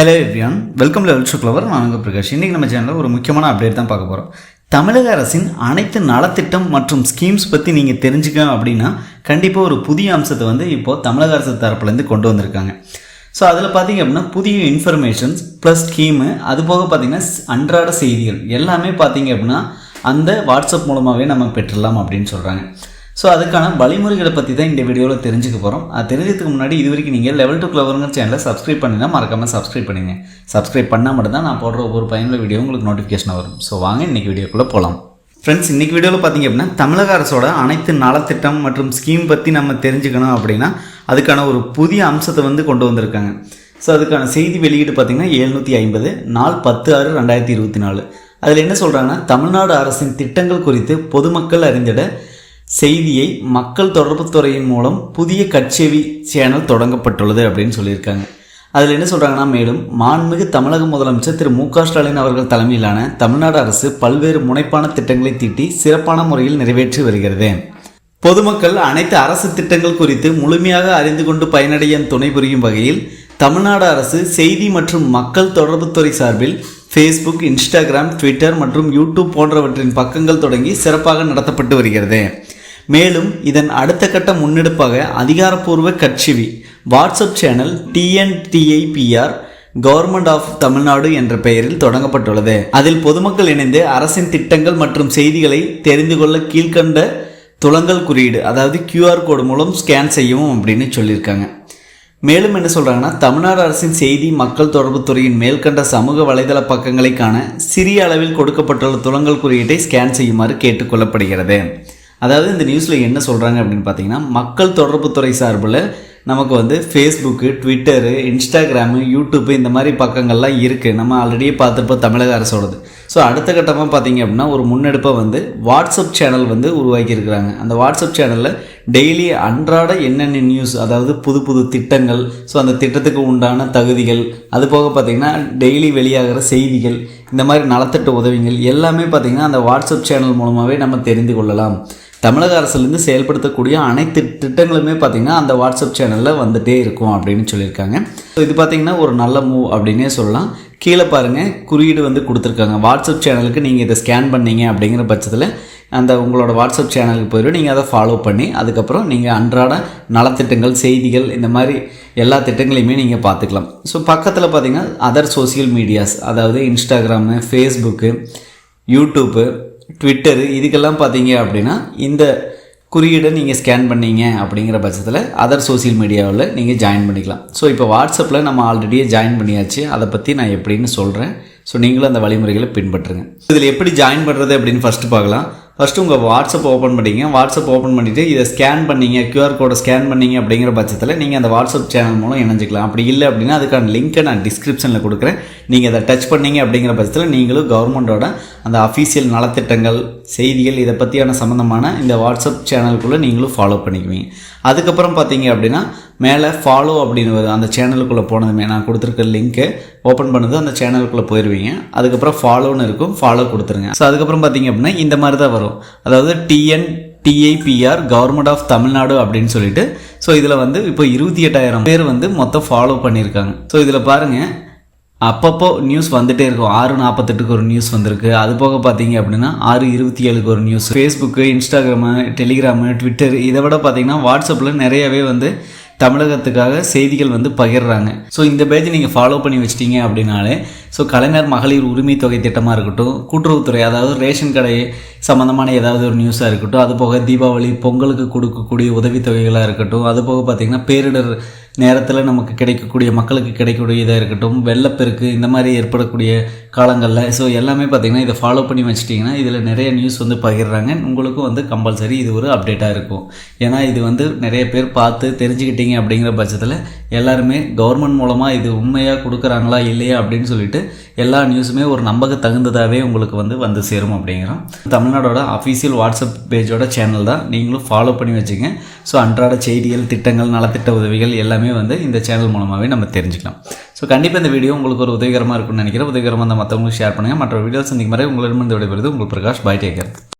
Hello everyone welcome லெவல் சுக்லவர் நான் உங்கள் பிரகாஷ். இன்றைக்கி நம்ம சேனலில் ஒரு முக்கியமான அப்டேட் தான் பார்க்க போகிறோம் தமிழக அரசின் அனைத்து நலத்திட்டம் மற்றும் ஸ்கீம்ஸ் பற்றி நீங்கள் தெரிஞ்சுக்க அப்படின்னா கண்டிப்பாக ஒரு புதிய அம்சத்தை வந்து இப்போது தமிழக அரசு தரப்புலேருந்து கொண்டு வந்திருக்காங்க. ஸோ அதில் பார்த்தீங்க அப்படின்னா புதிய இன்ஃபர்மேஷன்ஸ் ப்ளஸ் ஸ்கீமு அது போக பார்த்தீங்கன்னா அன்றாட செய்திகள் எல்லாமே பார்த்தீங்க அப்படின்னா அந்த வாட்ஸ்அப் மூலமாகவே நம்ம பெற்றுடலாம் அப்படின்னு சொல்கிறாங்க ஸோ அதுக்கான வழிமுறைகளை பற்றி தான் இந்த வீடியோவில் தெரிஞ்சுக்க போகிறோம் அது தெரிஞ்சதுக்கு முன்னாடி இது வரைக்கும் நீங்கள் லெவல் டூ கிளவருங்கிற சேனலை சப்ஸ்கிரைப் பண்ணினா மறக்காமல் சப்ஸ்கிரைப் பண்ணுங்க சப்ஸ்கிரைப் பண்ணால் மட்டும்தான் நான் போடுற ஒவ்வொரு பயனுள்ள வீடியோ உங்களுக்கு நோட்டிஃபிகேஷன் வரும். ஸோ வாங்க இன்றைக்கி வீடியோக்குள்ளே போகலாம் ஃப்ரெண்ட்ஸ் இன்றைக்கி வீடியோவில் பார்த்தீங்க அப்படின்னா தமிழக அரசோட அனைத்து நலத்திட்டம் மற்றும் ஸ்கீம் பற்றி நம்ம தெரிஞ்சுக்கணும் அப்படின்னா அதுக்கான ஒரு புதிய அம்சத்தை வந்து கொண்டு வந்திருக்காங்க. ஸோ அதுக்கான செய்தி வெளியீடு பார்த்திங்கன்னா எழுநூற்றி ஐம்பது நாள் பத்து ஆறு ரெண்டாயிரத்தி இருபத்தி நாலு. அதில் என்ன சொல்கிறாங்கன்னா தமிழ்நாடு அரசின் திட்டங்கள் குறித்து பொதுமக்கள் அறிந்திட செய்தியை மக்கள் தொடர்புத்துறையின் மூலம் புதிய கட்செவி சேனல் தொடங்கப்பட்டுள்ளது அப்படின்னு சொல்லியிருக்காங்க. அதில் என்ன சொல்கிறாங்கன்னா மேலும் மாண்புமிகு தமிழக முதலமைச்சர் திரு மு க ஸ்டாலின் அவர்கள் தலைமையிலான தமிழ்நாடு அரசு பல்வேறு முனைப்பான திட்டங்களை தீட்டி சிறப்பான முறையில் நிறைவேற்றி வருகிறது. பொதுமக்கள் அனைத்து அரசு திட்டங்கள் குறித்து முழுமையாக அறிந்து கொண்டு பயனடைய துணை புரியும் வகையில் தமிழ்நாடு அரசு செய்தி மற்றும் மக்கள் தொடர்புத்துறை சார்பில் ஃபேஸ்புக் இன்ஸ்டாகிராம் ட்விட்டர் மற்றும் யூடியூப் போன்றவற்றின் பக்கங்கள் தொடங்கி சிறப்பாக நடத்தப்பட்டு வருகிறது. மேலும் இதன் அடுத்த கட்ட முன்னெடுப்பாக அதிகாரப்பூர்வ கட்சிவி WhatsApp channel TNDIPR government of Tamil Nadu என்ற பெயரில் தொடங்கப்பட்டுள்ளது. அதில் பொதுமக்கள் இணைந்து அரசின் திட்டங்கள் மற்றும் செய்திகளை தெரிந்து கொள்ள கீழ்கண்ட துளங்கள் குறியீடு அதாவது கியூஆர் கோடு மூலம் ஸ்கேன் செய்யவும் அப்படின்னு சொல்லியிருக்காங்க. மேலும் என்ன சொல்கிறாங்கன்னா தமிழ்நாடு அரசின் செய்தி மக்கள் தொடர்புத்துறையின் மேல்கண்ட சமூக வலைதள பக்கங்களை காண சிறிய அளவில் கொடுக்கப்பட்டுள்ள துலங்கல் குறியீட்டை ஸ்கேன் செய்யுமாறு கேட்டுக்கொள்ளப்படுகிறது. அதாவது இந்த நியூஸில் என்ன சொல்கிறாங்க அப்படின்னு பார்த்தீங்கன்னா மக்கள் தொடர்புத்துறை சார்பில் நமக்கு வந்து ஃபேஸ்புக்கு ட்விட்டரு இன்ஸ்டாகிராமு யூடியூப்பு இந்த மாதிரி பக்கங்கள்லாம் இருக்குது நம்ம ஆல்ரெடியே பார்த்துருப்போம் தமிழக அரசோடது. ஸோ அடுத்த கட்டமாக பார்த்தீங்க அப்படின்னா ஒரு முன்னெடுப்பை வந்து வாட்ஸ்அப் சேனல் வந்து உருவாக்கியிருக்கிறாங்க. அந்த வாட்ஸ்அப் சேனலில் டெய்லி அன்றாட என்னென்ன நியூஸ் அதாவது புது புது திட்டங்கள் ஸோ அந்த திட்டத்துக்கு உண்டான தகுதிகள் அது போக பார்த்திங்கன்னா டெய்லி வெளியாகிற செய்திகள் இந்த மாதிரி நலத்திட்ட உதவிகள் எல்லாமே பார்த்திங்கன்னா அந்த வாட்ஸ்அப் சேனல் மூலமாகவே நம்ம தெரிந்து கொள்ளலாம். தமிழக அரசுலேருந்து செயல்படுத்தக்கூடிய அனைத்து திட்டங்களுமே பார்த்திங்கன்னா அந்த வாட்ஸ்அப் சேனலில் வந்துகிட்டே இருக்கும் அப்படின்னு சொல்லியிருக்காங்க. ஸோ இது பார்த்திங்கன்னா ஒரு நல்ல மூவ் அப்படின்னே சொல்லலாம். கீழே பாருங்கள் குறியீடு வந்து கொடுத்துருக்காங்க. வாட்ஸ்அப் சேனலுக்கு நீங்கள் இதை ஸ்கேன் பண்ணீங்க அப்படிங்கிற பட்சத்தில் அந்த உங்களோட வாட்ஸ்அப் சேனலுக்கு போயிடும் நீங்கள் அதை ஃபாலோ பண்ணி அதுக்கப்புறம் நீங்கள் அன்றாட நலத்திட்டங்கள் செய்திகள் இந்த மாதிரி எல்லா திட்டங்களையுமே நீங்கள் பார்த்துக்கலாம். ஸோ பக்கத்தில் பார்த்திங்கன்னா அதர் சோசியல் மீடியாஸ் அதாவது இன்ஸ்டாகிராமு ஃபேஸ்புக்கு யூடியூப்பு ட்விட்டரு இதுக்கெல்லாம் பார்த்தீங்க அப்படின்னா இந்த குறியீடை நீங்கள் ஸ்கேன் பண்ணீங்க அப்படிங்கிற பட்சத்தில் அதர் சோசியல் மீடியாவில் நீங்கள் ஜாயின் பண்ணிக்கலாம். ஸோ இப்போ வாட்ஸ்அப்பில் நம்ம ஆல்ரெடியே ஜாயின் பண்ணியாச்சு. அதை பற்றி நான் எப்படின்னு சொல்கிறேன் ஸோ நீங்களும் அந்த வழிமுறைகளை பின்பற்றுங்க. இதில் எப்படி ஜாயின் பண்ணுறது அப்படின்னு ஃபஸ்ட்டு பார்க்கலாம். ஃபஸ்ட்டு உங்கள் வாட்ஸ்அப் ஓப்பன் பண்ணிங்க. வாட்ஸ்அப் ஓப்பன் பண்ணிவிட்டு இதை ஸ்கேன் பண்ணிங்க. கியூஆர் கோடை ஸ்கேன் பண்ணிங்க அப்படிங்கிற பட்சத்தில் நீங்கள் அந்த வாட்ஸ்அப் சேனல் மூலம் இணைஞ்சிக்கலாம். அப்படி இல்லை அப்படின்னா அதுக்கான லிங்க்கை நான் டிஸ்கிரிப்ஷனில் கொடுக்குறேன். நீங்கள் அதை டச் பண்ணீங்க அப்படிங்கிற பட்சத்தில் நீங்களும் கவர்மெண்ட்டோட அந்த அஃபீஷியல் நலத்திட்டங்கள் செய்திகள் இதை பற்றியான சம்மந்தமான இந்த வாட்ஸ்அப் சேனலுக்குள்ளே நீங்களும் ஃபாலோ பண்ணிக்குவீங்க. அதுக்கப்புறம் பார்த்தீங்க அப்படின்னா மேலே ஃபாலோ அப்படின்னு வருது அந்த சேனலுக்குள்ளே போனதுமே நான் கொடுத்துருக்க லிங்க்கு ஓப்பன் பண்ணது அந்த சேனலுக்குள்ளே போயிடுவீங்க அதுக்கப்புறம் ஃபாலோன்னு இருக்கும் ஃபாலோ கொடுத்துருங்க. ஸோ அதுக்கப்புறம் பார்த்தீங்க அப்படின்னா இந்த மாதிரி தான் வரும். அதாவது TN DIPR government of Tamil Nadu அப்படின்னு சொல்லிட்டு ஸோ இதில் வந்து இப்போ இருபத்தி எட்டாயிரம் பேர் வந்து மொத்தம் ஃபாலோ பண்ணியிருக்காங்க. ஸோ இதில் பாருங்கள் அப்பப்போ நியூஸ் வந்துகிட்டே இருக்கும். ஆறு நாற்பத்தெட்டுக்கு ஒரு நியூஸ் வந்திருக்கு. அது போக பார்த்தீங்க அப்படின்னா ஆறு இருபத்தி ஏழுக்கு ஒரு news Facebook Instagram Telegram Twitter இதை விட பார்த்தீங்கன்னா வாட்ஸ்அப்பில் நிறையவே வந்து தமிழகத்துக்காக செய்திகள் வந்து பகிர்றாங்க. ஸோ இந்த பேஜ் நீங்கள் ஃபாலோ பண்ணி வச்சிட்டீங்க அப்படின்னாலே ஸோ கலைஞர் மகளிர் உரிமை தொகை திட்டமாக இருக்கட்டும் கூட்டுறவுத்துறை அதாவது ரேஷன் கடை சம்மந்தமான ஏதாவது ஒரு நியூஸாக இருக்கட்டும் அது போக தீபாவளி பொங்கலுக்கு கொடுக்கக்கூடிய உதவித்தொகைகளாக இருக்கட்டும் அது போக பார்த்திங்கன்னா பேரிடர் நேரத்தில் நமக்கு கிடைக்கக்கூடிய மக்களுக்கு கிடைக்கக்கூடிய இதாக இருக்கட்டும் வெள்ளப்பெருக்கு இந்த மாதிரி ஏற்படக்கூடிய காலங்களில். ஸோ எல்லாமே பார்த்திங்கன்னா இதை ஃபாலோ பண்ணி வச்சிட்டிங்கன்னா இதில் நிறைய நியூஸ் வந்து பகிர்றாங்க. உங்களுக்கும் வந்து கம்பல்சரி இது ஒரு அப்டேட்டாக இருக்கும். ஏன்னா இது வந்து நிறைய பேர் பார்த்து தெரிஞ்சுக்கிட்டீங்க அப்படிங்கிற பட்சத்தில் எல்லாருமே கவர்மெண்ட் மூலமாக இது உண்மையாக கொடுக்குறாங்களா இல்லையா அப்படின்னு சொல்லிட்டு எல்லா நியூஸுமே ஒரு நம்பக தகுந்ததாகவே உங்களுக்கு வந்து வந்து சேரும் அப்படிங்கிறோம். தமிழ்நாடோட அஃபீஷியல் வாட்ஸ்அப் பேஜோட சேனல் தான். நீங்களும் ஃபாலோ பண்ணி வச்சுங்க. ஸோ அன்றாட செய்திகள் திட்டங்கள் நலத்திட்ட உதவிகள் எல்லாமே வந்து இந்த சேனல் மூலமாகவே நம்ம தெரிஞ்சுக்கலாம். ஸோ கண்டிப்பாக இந்த வீடியோ உங்களுக்கு ஒரு உதவிகரமாக இருக்கும்னு நினைக்கிறேன். உதவிகரமாக மற்றவங்களுக்கு ஷேர் பண்ணுங்கள் மற்ற வீடியோஸ் சந்திக்கும் வரை உங்களிடமிருந்து விடைபெறுது உங்கள் பிரகாஷ் பாய் டேக்கர்